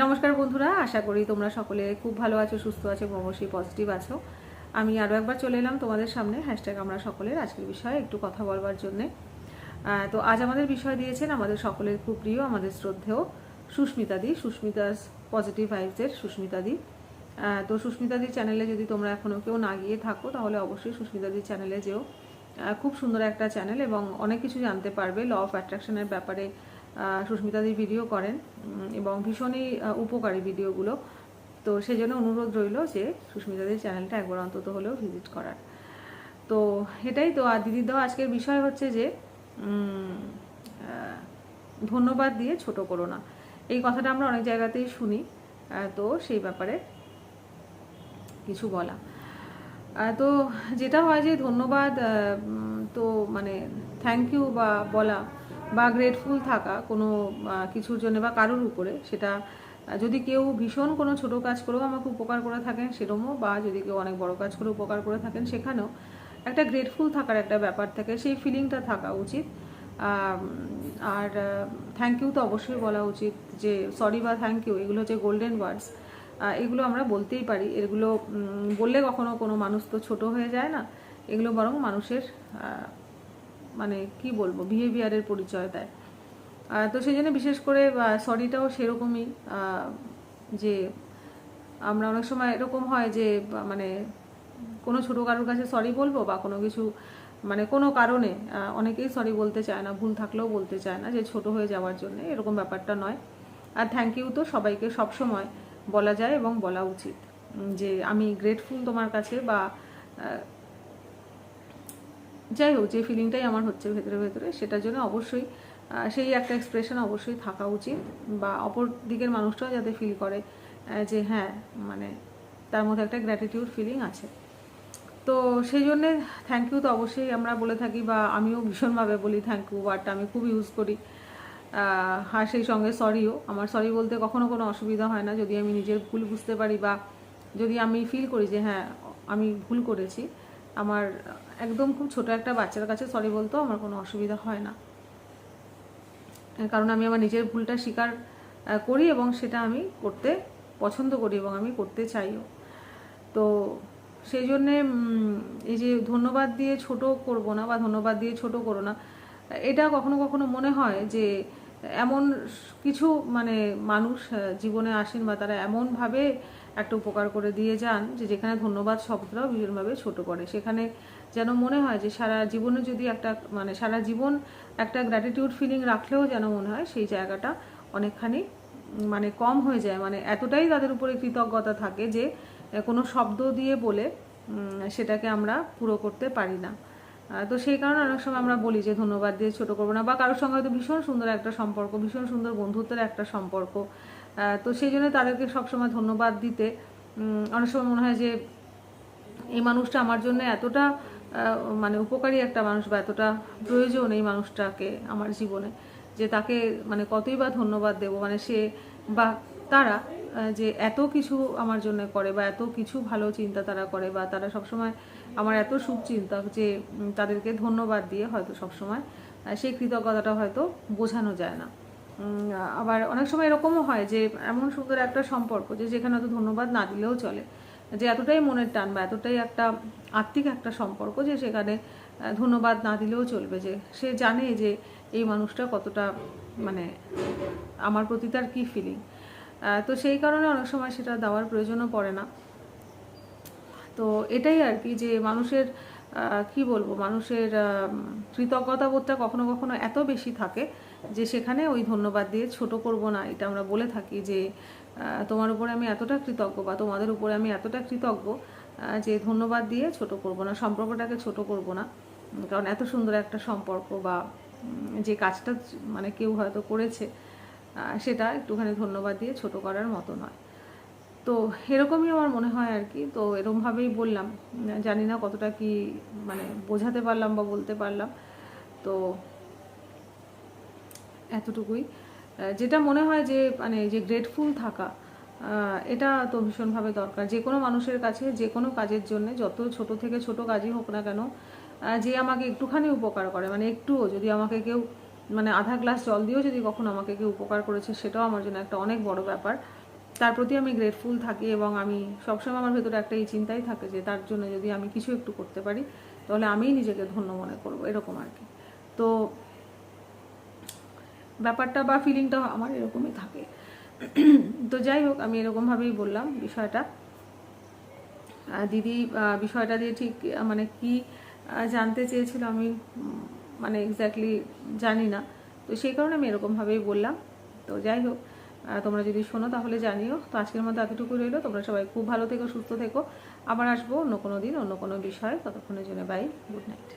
নমস্কার বন্ধুরা, আশা করি তোমরা সকলে খুব ভালো আছো, সুস্থ আছো অবশ্যই পজিটিভ আছো। আমি আরও একবার চলে এলাম তোমাদের সামনে হ্যাশট্যাগ আমরা সকলের আজকের বিষয়ে একটু কথা বলবার জন্যে। তো আজ আমাদের বিষয় দিয়েছেন আমাদের সকলের খুব প্রিয়, আমাদের শ্রদ্ধেয় সুস্মিতাদি সুস্মিতার পজিটিভ ভাইবসের সুস্মিতাদি তো সুস্মিতাদির চ্যানেলে যদি তোমরা এখনও কেউ না গিয়ে থাকো, তাহলে অবশ্যই সুস্মিতাদির চ্যানেলে যেও। খুব সুন্দর একটা চ্যানেল এবং অনেক কিছু জানতে পারবে ল অফ অ্যাট্রাকশনের ব্যাপারে সুস্মিতাদি ভিডিও করেন এবং ভীষণই উপকারী ভিডিওগুলো। তো সেই জন্য অনুরোধ রইল যে সুস্মিতাদির চ্যানেলটা একবার অন্তত হলেও ভিজিট করার। তো এটাই তো, আর দিদির দেওয়া আজকের বিষয় হচ্ছে যে ধন্যবাদ দিয়ে ছোট করো না। এই কথাটা আমরা অনেক জায়গাতেই শুনি তো সেই ব্যাপারে কিছু বলা। তো যেটা হয় যে ধন্যবাদ তো মানে থ্যাংক ইউ বা বলা বা গ্রেটফুল থাকা কোনো কিছুর জন্য বা কারোর উপরে, সেটা যদি কেউ ভীষণ কোনো ছোট কাজ করেও আমাকে উপকার করে থাকেন সেরকমও বা যদি কেউ অনেক বড় কাজ করে উপকার করে থাকেন, সেখানেও একটা গ্রেটফুল থাকার একটা ব্যাপার থাকে, সেই ফিলিংটা থাকা উচিত। আর থ্যাংক ইউ তো অবশ্যই বলা উচিত যে সরি বা থ্যাংক ইউ এগুলো হচ্ছে গোল্ডেন ওয়ার্ডস এগুলো আমরা বলতেই পারি, এগুলো বললে কখনো কোনো মানুষ তো ছোট হয়ে যায় না, এগুলো বরং মানুষের মানে কি বলব বিহেভিয়ারের পরিচয় দেয়। তো সেই জন্য বিশেষ করে সরিটাও সেরকমই যে আমরা অনেক সময় এরকম হয় যে মানে কোনো ছোটো কারোর কাছে সরি বলব বা কোনো কিছু মানে কোনো কারণে অনেকেই সরি বলতে চায় না, ভুল থাকলেও বলতে চায় না যে ছোট হয়ে যাওয়ার জন্য, এরকম ব্যাপারটা নয়। আর থ্যাংক ইউ তো সবাইকে সবসময় বলা যায় এবং বলা উচিত যে আমি গ্রেটফুল তোমার কাছে বা যাই হোক, যে ফিলিংটাই আমার হচ্ছে ভেতরে ভেতরে, সেটার জন্য অবশ্যই সেই একটা এক্সপ্রেশন অবশ্যই থাকা উচিত বা অপর দিকের মানুষটাও যাতে ফিল করে যে হ্যাঁ মানে তার মধ্যে একটা গ্র্যাটিটিউড ফিলিং আছে। তো সেই জন্যে থ্যাংক ইউ তো অবশ্যই আমরা বলে থাকি বা আমিও ভীষণভাবে বলি থ্যাংক ইউ ওয়ার্ডটা আমি খুব ইউজ করি। আর সেই সঙ্গে সরিও আমার সরি বলতে কখনো কোনো অসুবিধা হয় না। যদি আমি নিজের ভুল বুঝতে পারি বা যদি আমি ফিল করি যে হ্যাঁ আমি ভুল করেছি আমার, একদম খুব ছোট একটা বাচ্চার কাছে সরি বলতেও আমার কোনো অসুবিধা হয় না। কারণ আমি আমার নিজের ভুলটা স্বীকার করি এবং সেটা আমি করতে পছন্দ করি এবং আমি করতে চাইও। তো সেই জন্যে এই যে ধন্যবাদ দিয়ে ছোট করব না বা ধন্যবাদ দিয়ে ছোট করো না, এটা কখনো কখনো মনে হয় যে এমন কিছু মানে মানুষ জীবনে আসেন বা তারা এমনভাবে একটা উপকার করে দিয়ে যান যে যেখানে ধন্যবাদ শব্দটাও ভীষণভাবে ছোট করে সেখানে যেন মনে হয় যে সারা জীবনে যদি একটা মানে সারা জীবন একটা গ্র্যাটিটিউড ফিলিং রাখলেও যেন মনে হয় সেই জায়গাটা অনেকখানি মানে কম হয়ে যায়। মানে এতটাই তাদের উপরে কৃতজ্ঞতা থাকে যে কোনো শব্দ দিয়ে বলে সেটাকে আমরা পুরো করতে পারি না। তো সেই কারণে অনেক সময় আমরা বলি যে ধন্যবাদ দিয়ে ছোট করব না, বা কারোর সঙ্গে হয়তো ভীষণ সুন্দর একটা সম্পর্ক, ভীষণ সুন্দর বন্ধুত্বের একটা সম্পর্ক। তো সেই জন্য তাদেরকে সবসময় ধন্যবাদ দিতে অনেক সময় মনে হয় যে এই মানুষটা আমার জন্য এতটা মানে উপকারী একটা মানুষ বা এতটা প্রয়োজন এই মানুষটাকে আমার জীবনে, যে তাকে মানে কতই বা ধন্যবাদ দেব মানে সে বা তারা যে এত কিছু আমার জন্য করে বা এত কিছু ভালো চিন্তা তারা করে বা তারা সবসময় আমার এত সুখ চিন্তা যে তাদেরকে ধন্যবাদ দিয়ে হয়তো সবসময় সেই কৃতজ্ঞতাটা হয়তো বোঝানো যায় না। আবার অনেক সময় এরকমও হয় যে, এমন সুন্দর একটা সম্পর্ক যে, যেখানে হয়তো ধন্যবাদ না দিলেও চলে, যে এতটাই মনের টান বা এতটাই একটা আত্মিক একটা সম্পর্ক যে, সেখানে ধন্যবাদ না দিলেও চলবে যে, সে জানে যে, এই মানুষটা কতটা মানে আমার প্রতি তার কী ফিলিং তো সেই কারণে অনেক সময় সেটা দেওয়ার প্রয়োজনও পড়ে না। তো এটাই আর কি যে মানুষের কি বলব, মানুষের কৃতজ্ঞতা বোধটা কখনো কখনো এত বেশি থাকে যে সেখানে ওই ধন্যবাদ দিয়ে ছোট করব না। এটা আমরা বলে থাকি যে তোমার উপরে আমি এতটা কৃতজ্ঞ বা তোমাদের উপরে আমি এতটা কৃতজ্ঞ যে ধন্যবাদ দিয়ে ছোট করব না, সম্পর্কটাকে ছোট করব না। কারণ এত সুন্দর একটা সম্পর্ক বা যে কাজটা মানে কেউ হয়তো করেছে সেটা একটুখানি ধন্যবাদ দিয়ে ছোট করার মতো নয়। তো এরকমই আমার মনে হয় আর কি। তো এরকমভাবেই বললাম, জানি না কতটা কি মানে বোঝাতে পারলাম বা বলতে পারলাম। তো এতটুকুই। যেটা মনে হয় যে মানে যে গ্রেটফুল থাকা এটা তো ভীষণভাবে দরকার। যে কোনো মানুষের কাছে, যে কোনো কাজের জন্য, যত ছোট থেকে ছোট কাজই হোক না কেন যে আমাকে একটুখানি উপকার করে মানে একটুও যদি আমাকে কেউ মানে আধা গ্লাস জল দিয়েও যদি কখনো আমাকে কেউ উপকার করেছে, সেটাও আমার জন্য একটা অনেক বড় ব্যাপার। তার প্রতি আমি গ্রেটফুল থাকি এবং আমি সবসময় আমার ভেতরে একটা এই চিন্তাই থাকে যে তার জন্য যদি আমি কিছু একটু করতে পারি, তাহলে আমিই নিজেকে ধন্য মনে করব, এরকম আর কি। তো ব্যাপারটা বা ফিলিংটা আমার এরকমই থাকে। তো যাই হোক, আমি এরকমভাবেই বললাম বিষয়টা। দিদি বিষয়টা দিয়ে ঠিক মানে কি জানতে চেয়েছিল আমি মানে এক্স্যাক্টলি জানি না। তো সেই কারণে আমি এরকমভাবেই বললাম। তো যাই হোক তোমরা যদি শোনো তাহলে জানিও। তো আজকের মধ্যে এতটুকু রইল। তোমরা সবাই খুব ভালো থেকো, সুস্থ থেকো। আবার আসব অন্য কোনো দিন, অন্য কোনো বিষয়ে। ততক্ষণের জন্য বাই গুড নাইট